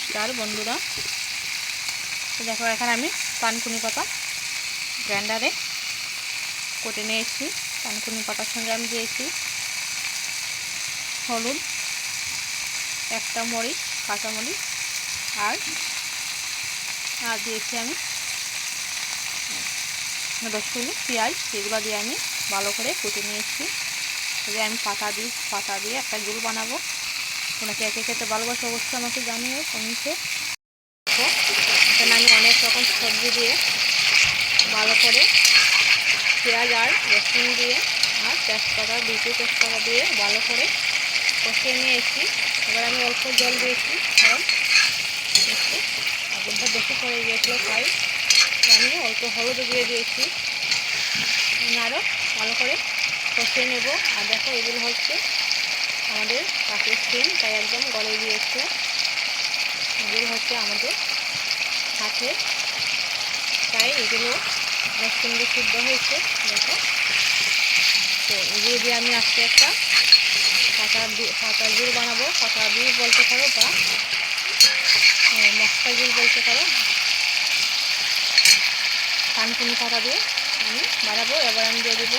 নমস্কার বন্ধুরা। তো দেখো, এখানে আমি পানকুনি পাতা গ্রাইন্ডারে কোটে নিয়েছি। পানকুনি পাতার সঙ্গে আমি দিয়েছি হলুদ, একটা মরিচ কাঁচা মরিচ আর আর দিয়েছি আমি রসুন পেঁয়াজ। এগুলো দিয়ে আমি ভালো করে কুটে নিয়েছি। আমি পাতা দিই পাতা দিয়ে একটা গুল বানাবো। তোমরা কে কে খেতে ভালোবাসো, অবশ্যই আমাকে জানিও কমেন্টে। আমি অনেক রকম সবজি দিয়ে ভালো করে পেঁয়াজ আর রসুন দিয়ে আর তেজপাতা দুটো তেজপাতা দিয়ে ভালো করে কষিয়ে নিয়ে এসেছি এবার আমি অল্প জল দিয়েছি, কারণ আগুনটা বেশি পড়ে গিয়েছিল, তাই আমি অল্প হলুদ দিয়ে দিয়েছি। আরও ভালো করে কষিয়ে নেব। আর দেখো এগুলো হচ্ছে আমাদের কাকের সিম তাই একদম গলে দিয়েছে। এগুলো হচ্ছে আমাদের সাথে তাই এগুলো অনেক সুন্দর সিদ্ধ হয়েছে। দেখো। তো এগুলো দিয়ে আমি আজকে একটা পাতা পাতা জুল বানাবো। পাতা জুল বলতে পারো বা মশলা জুল বলতে পারো। কানকুনি পাতা দিয়ে আমি বানাবো। এবার আমি দিয়ে দেবো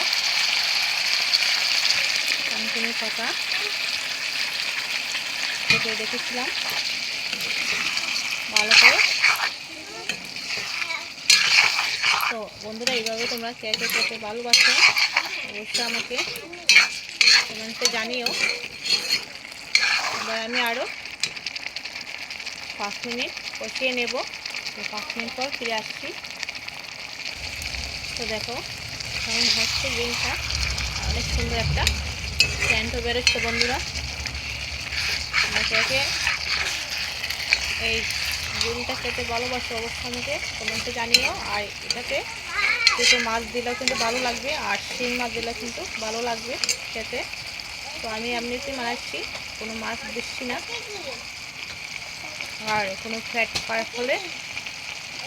কানকুনি পাতা কেটে রেখেছিলাম। ভালো করে। তো বন্ধুরা, এইভাবে তোমরা কে কে খেতে ভালোবাসো, অবশ্যই আমাকে কমেন্টে জানিও। এবার আমি আরও পাঁচ মিনিট কষিয়ে নেব। তো পাঁচ মিনিট পর ফিরে আসছি। তো দেখো, কেমন হচ্ছে গ্রিনটা। অনেক সুন্দর একটা স্যান্টও বেরোচ্ছে বন্ধুরা আমাকে এই গ্রিনটা খেতে ভালোবাসো অবশ্যই আমাকে কমেন্টে জানিও। আর এটাতে দুটো মাছ দিলেও কিন্তু ভালো লাগবে, আর শিং মাছ দিলেও কিন্তু ভালো লাগবে খেতে। তো আমি এমনিতেই বানাচ্ছি, কোনো মাছ দিচ্ছি না। আর কোনো ফ্যাট পার হলে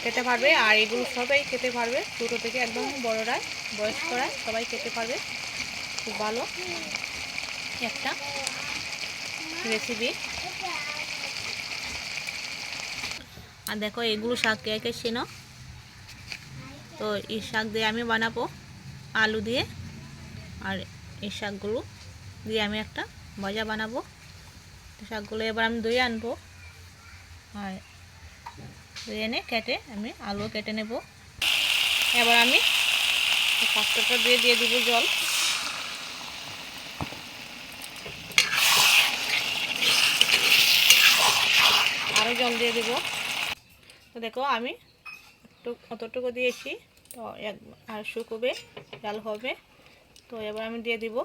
খেতে পারবে, আর এগুলো সবাই খেতে পারবে, ছোটো থেকে একদম বড়রা, বয়স্করা সবাই খেতে পারবে, খুব ভালো। একটা রেসিপি আর দেখো, এগুলো শাক কে কে চেনো তো এই শাক দিয়ে আমি বানাবো আলু দিয়ে। আর এই শাকগুলো দিয়ে আমি একটা ভাজা বানাবো। শাকগুলো এবার আমি ধুয়ে আনব। আর ধুয়ে এনে কেটে আমি আলু কেটে নেব। এবার আমি পাঁচটা দিয়ে দিয়ে দিব জল আরও জল দিয়ে দিব। তো দেখো আমি একটু অতটুকু দিয়েছি। তো এক আর শুকোবে জাল হবে। তো এবার আমি দিয়ে দিব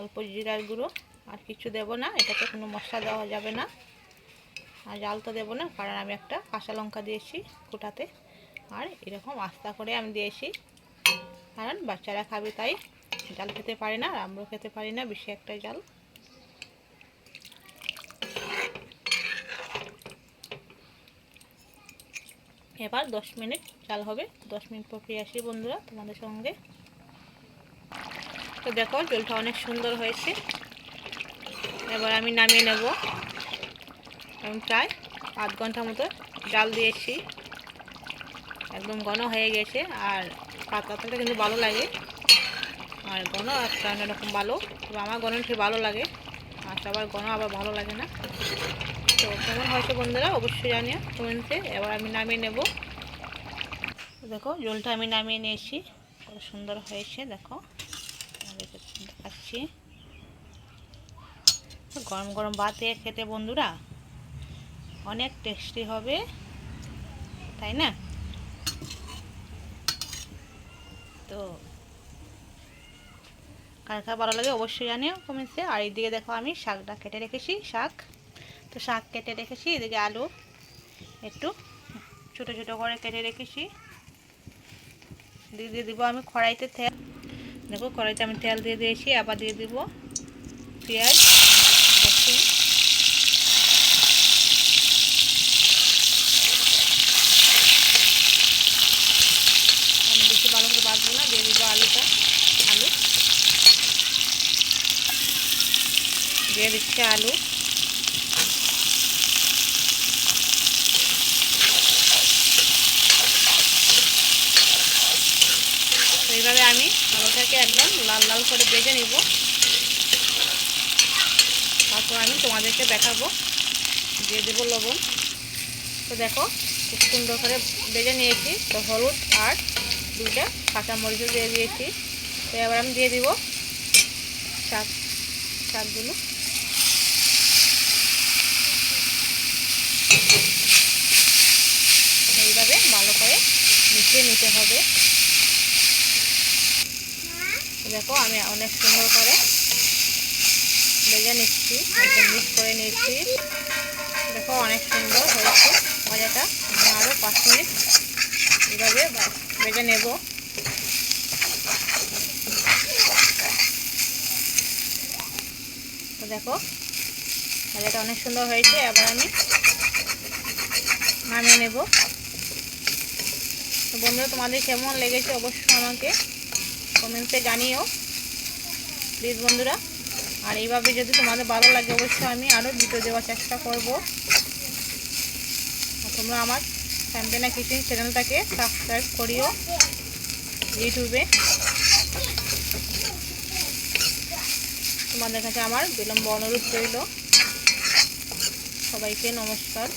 অল্প জিরার গুঁড়ো। আর কিছু দেব না, এটাতে কোনো মশলা দেওয়া যাবে না। আর জাল তো দেবো না, কারণ আমি একটা কাঁচা লঙ্কা দিয়েছি কোটাতে আর এরকম আস্তা করে আমি দিয়েছি। কারণ বাচ্চারা খাবে তাই জাল খেতে পারে না, আর আমরাও খেতে পারি না, বেশি একটা জাল। এবার দশ মিনিট চাল হবে। দশ মিনিট পর ফিরে আসি বন্ধুরা তোমাদের সঙ্গে। তো দেখো, জলটা অনেক সুন্দর হয়েছে। এবার আমি নামিয়ে নেব। আমি প্রায় আধ ঘণ্টা মতো জাল দিয়েছি। একদম ঘন হয়ে গেছে আর পাতাটা কিন্তু ভালো লাগে। আর ঘন একটা অন্যরকম ভালো। আমার ঘন ঠিক ভালো লাগে। আর সবার ঘন আবার ভালো লাগে না। তো কেমন হয়েছে বন্ধুরা? অবশ্যই জানিও কমেন্টে। এবার আমি নামিয়ে নেব। দেখো, জলটা আমি নামিয়ে নিয়েছি। কত সুন্দর হয়েছে, দেখো। দেখাচ্ছি গরম গরম ভাত খেতে বন্ধুরা অনেক টেস্টি হবে, তাই না? তো কার কার ভালো লাগে অবশ্যই জানিও কমেন্টসে। আর এইদিকে দেখো আমি শাকটা কেটে রেখেছি, শাক। তো শাক কেটে রেখেছি, এদিকে আলু একটু ছোট ছোট করে কেটে রেখেছি। দিয়ে দিয়ে দিব আমি কড়াইতে তেল। দেখো কড়াইতে আমি তেল দিয়ে দিয়েছি, আবার দিয়ে দিব পেঁয়াজ বেশি করে দিয়ে দিব আলুটা, আলু। দিয়ে দিচ্ছি আলু। এটাকে একদম লাল লাল করে ভেজে নিব। তারপর আমি তোমাদেরকে দেখাবো, দিয়ে দেবো লবণ। তো দেখো, খুব সুন্দর করে ভেজে নিয়েছি। তো হলুদ আর দুইটা কাঁচা মরিচও দিয়ে দিয়েছি। তো এবার আমি দিয়ে দিব শাক, শাকগুলো। এইভাবে ভালো করে মিশিয়ে নিতে হবে। দেখো, আমি অনেক সুন্দর করে ভেজে নিচ্ছি মিক্স করে নিচ্ছি দেখো, অনেক সুন্দর হয়েছে ভাজাটা আমি আরও পাঁচ মিনিট এইভাবে ভেজে নেব। দেখো ভাজাটা অনেক সুন্দর হয়েছে। এবার আমি নামিয়ে নেব। বন্ধুরা, তোমাদের কেমন লেগেছে অবশ্যই আমাকে কমেন্টে জানিও প্লিজ বন্ধুরা। আর এইভাবে যদি তোমাদের ভালো লাগে, অবশ্যই আমি আরও ভিডিও দেওয়ার চেষ্টা করব। তোমরা আমার স্যাম্পেনা কিচেন চ্যানেলটাকে সাবস্ক্রাইব করিও ইউটিউবে। তোমাদের কাছে আমার বিলম্ব অনুরোধ রইল। সবাইকে নমস্কার।